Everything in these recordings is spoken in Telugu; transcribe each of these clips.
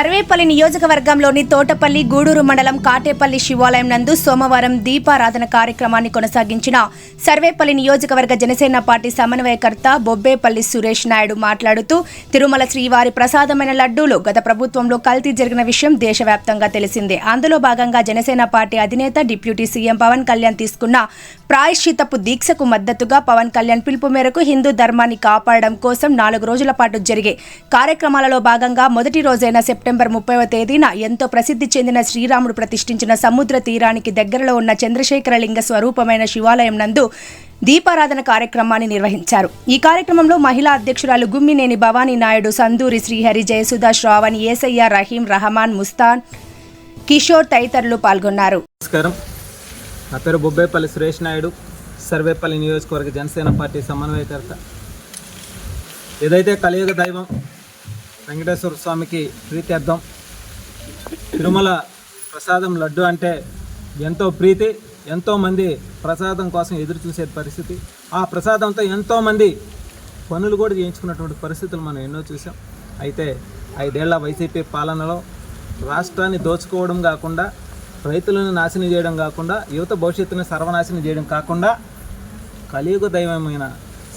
సర్వేపల్లి నియోజకవర్గంలోని తోటపల్లి గూడూరు మండలం కాటేపల్లి శివాలయం నందు సోమవారం దీపారాధన కార్యక్రమాన్ని కొనసాగించిన సర్వేపల్లి నియోజకవర్గ జనసేన పార్టీ సమన్వయకర్త బొబ్బేపల్లి సురేష్ నాయుడు మాట్లాడుతూ తిరుమల శ్రీవారి ప్రసాదమైన లడ్డూలు గత ప్రభుత్వంలో కల్తీ జరిగిన విషయం దేశవ్యాప్తంగా తెలిసిందే. అందులో భాగంగా జనసేన పార్టీ అధినేత డిప్యూటీ సీఎం పవన్ కళ్యాణ్ తీసుకున్న ప్రాయశ్చితపు దీక్షకు మద్దతుగా పవన్ కళ్యాణ్ పిలుపు మేరకు హిందూ ధర్మాన్ని కాపాడడం కోసం నాలుగు రోజుల పాటు జరిగే కార్యక్రమాలలో భాగంగా మొదటి రోజైన సెప్టెంబర్ ముప్పైవ తేదీన ఎంతో ప్రసిద్ధి చెందిన శ్రీరాముడు ప్రతిష్ఠించిన సముద్ర తీరానికి దగ్గరలో ఉన్న చంద్రశేఖరలింగ స్వరూపమైన శివాలయం నందు దీపారాధన కార్యక్రమాన్ని నిర్వహించారు. ఈ కార్యక్రమంలో మహిళా అధ్యక్షురాలు గుమ్మినేని భవానీ నాయుడు సందూరి శ్రీహరి జయసుధ శ్రావణి ఏసయ్య రహీం రహమాన్ ముస్తాన్ కిషోర్ తదితరులు పాల్గొన్నారు. నమస్కారం. నా పేరు బొబ్బేపల్లి సురేష్ నాయుడు సర్వేపల్లి నియోజకవర్గ జనసేన పార్టీ సమన్వయకర్త. ఏదైతే కలియుగ దైవం వెంకటేశ్వర స్వామికి ప్రీత్యర్థం తిరుమల ప్రసాదం లడ్డు అంటే ఎంతో ప్రీతి ఎంతోమంది ప్రసాదం కోసం ఎదురు చూసే పరిస్థితి. ఆ ప్రసాదంతో ఎంతోమంది పనులు కూడా చేయించుకున్నటువంటి పరిస్థితులు మనం ఎన్నో చూసాం. అయితే ఐదేళ్ళ వైసీపీ పాలనలో రాష్ట్రాన్ని దోచుకోవడం కాకుండా రైతులను నాశనం చేయడం కాకుండా యువత భవిష్యత్తుని సర్వనాశనం చేయడం కాకుండా కలియుగ దైవమైన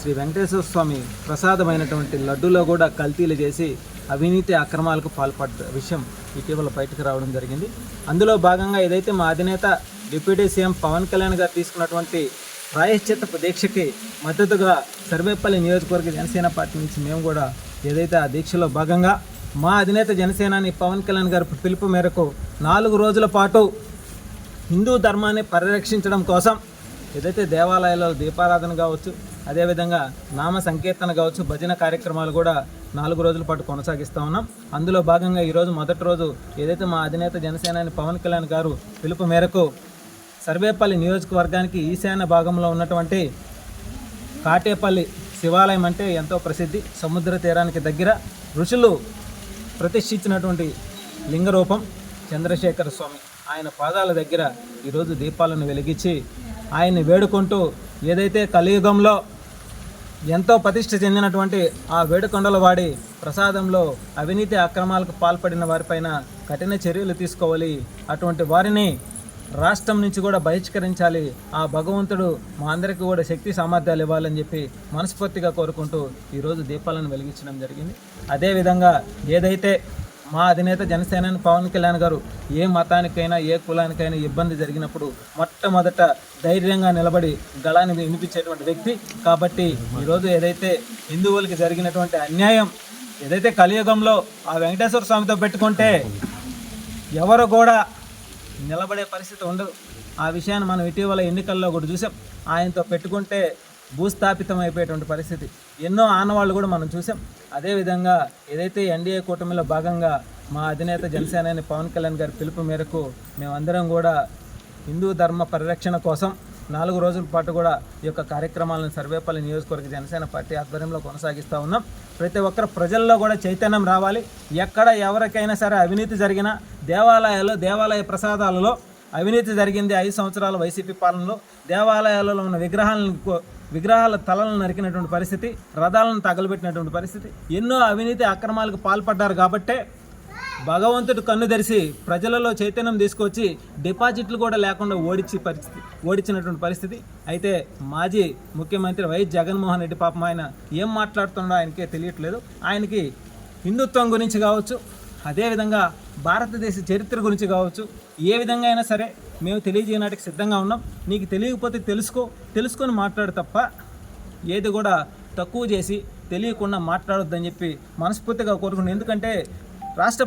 శ్రీ వెంకటేశ్వర స్వామి ప్రసాదమైనటువంటి లడ్డూలో కూడా కల్తీలు చేసి అవినీతి అక్రమాలకు పాల్పడ్డ విషయం ఇటీవల బయటకు రావడం జరిగింది. అందులో భాగంగా ఏదైతే మా అధినేత డిప్యూటీ సీఎం పవన్ కళ్యాణ్ గారు తీసుకున్నటువంటి ప్రాయశ్చిత్త దీక్షకి మద్దతుగా సర్వేపల్లి నియోజకవర్గ జనసేన పార్టీ నుంచి మేము కూడా ఏదైతే ఆ దీక్షలో భాగంగా మా అధినేత జనసేనాని పవన్ కళ్యాణ్ గారి పిలుపు మేరకు నాలుగు రోజుల పాటు హిందూ ధర్మాన్ని పరిరక్షించడం కోసం ఏదైతే దేవాలయాల్లో దీపారాధన కావచ్చు అదేవిధంగా నామ సంకీర్తన కావచ్చు భజన కార్యక్రమాలు కూడా నాలుగు రోజుల పాటు కొనసాగిస్తూ ఉన్నాం. అందులో భాగంగా ఈరోజు మొదటి రోజు ఏదైతే మా అధినేత జనసేనాని పవన్ కళ్యాణ్ గారు పిలుపు మేరకు సర్వేపల్లి నియోజకవర్గానికి ఈశాన్య భాగంలో ఉన్నటువంటి కాటేపల్లి శివాలయం అంటే ఎంతో ప్రసిద్ధి. సముద్ర తీరానికి దగ్గర ఋషులు ప్రతిష్ఠించినటువంటి లింగరూపం చంద్రశేఖర స్వామి. ఆయన పాదాల దగ్గర ఈరోజు దీపాలను వెలిగించి ఆయన్ని వేడుకుంటూ ఏదైతే కలియుగంలో ఎంతో ప్రతిష్ఠ చెందినటువంటి ఆ వేడుకొండల వాడి ప్రసాదంలో అవినీతి అక్రమాలకు పాల్పడిన వారిపైన కఠిన చర్యలు తీసుకోవాలి. అటువంటి వారిని రాష్ట్రం నుంచి కూడా బహిష్కరించాలి. ఆ భగవంతుడు మా అందరికీ కూడా శక్తి సామర్థ్యాలు ఇవ్వాలని చెప్పి మనస్ఫూర్తిగా కోరుకుంటూ ఈరోజు దీపాలను వెలిగించడం జరిగింది. అదేవిధంగా ఏదైతే మా అధినేత జనసేనాని పవన్ కళ్యాణ్ గారు ఏ మతానికైనా ఏ కులానికైనా ఇబ్బంది జరిగినప్పుడు మొట్టమొదట ధైర్యంగా నిలబడి గళాన్ని వినిపించేటువంటి వ్యక్తి. కాబట్టి ఈరోజు ఏదైతే హిందువులకి జరిగినటువంటి అన్యాయం ఏదైతే కలియుగంలో ఆ వెంకటేశ్వర స్వామితో పెట్టుకుంటే ఎవరు కూడా నిలబడే పరిస్థితి ఉండదు. ఆ విషయాన్ని మనం ఇటీవల ఎన్నికల్లో కూడా చూసాం. ఆయనతో పెట్టుకుంటే భూస్థాపితం అయిపోయేటువంటి పరిస్థితి. ఎన్నో ఆనవాళ్ళు కూడా మనం చూసాం. అదేవిధంగా ఏదైతే ఎన్డీఏ కూటమిలో భాగంగా మా అధినేత జనసేనాని పవన్ కళ్యాణ్ గారి పిలుపు మేరకు మేమందరం కూడా హిందూ ధర్మ పరిరక్షణ కోసం నాలుగు రోజుల పాటు కూడా ఈ యొక్క కార్యక్రమాలను సర్వేపల్లి నియోజకవర్గ జనసేన పార్టీ ఆధ్వర్యంలో కొనసాగిస్తూ ఉన్నాం. ప్రతి ఒక్కరు ప్రజల్లో కూడా చైతన్యం రావాలి. ఎక్కడ ఎవరికైనా సరే అవినీతి జరిగినా దేవాలయాల్లో దేవాలయ ప్రసాదాలలో అవినీతి జరిగింది ఐదు సంవత్సరాల వైసీపీ పాలనలో. దేవాలయాలలో ఉన్న విగ్రహాలను కో- విగ్రహాల తలలను నరికినటువంటి పరిస్థితి రథాలను తగలబెట్టినటువంటి పరిస్థితి. ఎన్నో అవినీతి అక్రమాలకు పాల్పడ్డారు కాబట్టే భగవంతుడు కన్ను తెరిచి ప్రజలలో చైతన్యం తీసుకొచ్చి డిపాజిట్లు కూడా లేకుండా ఓడించి పరిస్థితి ఓడించినటువంటి పరిస్థితి. అయితే మాజీ ముఖ్యమంత్రి వైఎస్ జగన్మోహన్ రెడ్డి పాపం ఆయన ఏం మాట్లాడుతుండో ఆయనకే తెలియట్లేదు. ఆయనకి హిందుత్వం గురించి కావచ్చు అదేవిధంగా భారతదేశ చరిత్ర గురించి కావచ్చు ఏ విధంగా అయినా సరే మేము తెలియజేయడానికి సిద్ధంగా ఉన్నాం. నీకు తెలియకపోతే తెలుసుకో తెలుసుకొని మాట్లాడు తప్ప ఏది కూడా తక్కువ చేసి తెలియకుండా మాట్లాడొద్దని చెప్పి మనస్ఫూర్తిగా కోరుకున్నాను ఎందుకంటే రాష్ట్ర